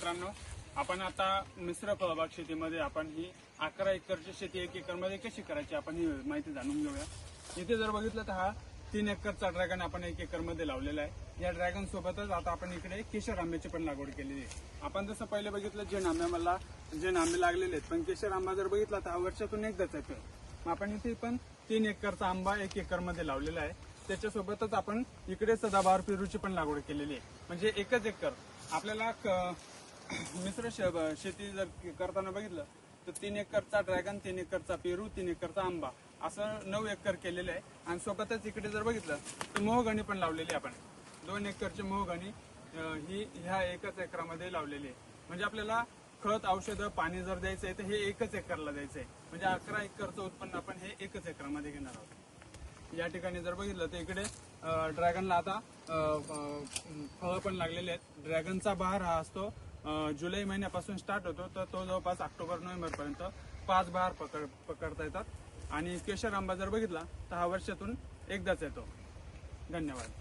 मित्रांनो आपण आता मिश्र फळबाग शेतीमध्ये आपण ही अकरा एकरची शेती एक एकरमध्ये कशी करायची आपण ही माहिती जाणून घेऊया. इथे जर बघितलं तर हा तीन एकरचा ड्रॅगन आपण एक एकरमध्ये लावलेला आहे. या ड्रॅगन सोबतच आता आपण इकडे केशर आंब्याची पण लागवड केलेली आहे. आपण जसं पहिले बघितलं जे आंब्या मला जे आंबे लागलेले आहेत पण केशर आंबा जर बघितला तर हा वर्षातून एकदाच येतो मग आपण इथे पण तीन एकरचा आंबा एक एकरमध्ये लावलेला आहे. त्याच्यासोबतच आपण इकडे सदाबहार पेरूची पण लागवड केलेली आहे. म्हणजे एकच एकर. आपल्याला क- मिश्र शेती जर करताना बघितलं तर तीन एकरचा ड्रॅगन तीन एकरचा पेरू तीन एकरचा आंबा असं नऊ एकर केलेलं आहे. आणि सोबतच इकडे जर बघितलं तर मोहगणी पण लावलेली आहे आपण. दोन एकरची मोहगणी ही ह्या एकच एकरामध्ये लावलेली आहे. म्हणजे आपल्याला खत औषधं पाणी जर द्यायचं आहे तर हे एकच एकरला द्यायचं आहे म्हणजे अकरा एकरचं उत्पन्न आपण हे एकच एकरामध्ये घेणार आहोत. या ठिकाणी जर बघितलं तर इकडे ड्रॅगनला आता फळं पण लागलेले आहेत. ड्रॅगनचा बहार हा असतो जुलै महिन्यापासून स्टार्ट होतो. तर तो जवळपास ऑक्टोबर नोव्हेंबरपर्यंत पाच बहार पकड पकडता येतात. आणि केशर आंबा जर बघितला तर हा वर्षातून एकदाच येतो. धन्यवाद.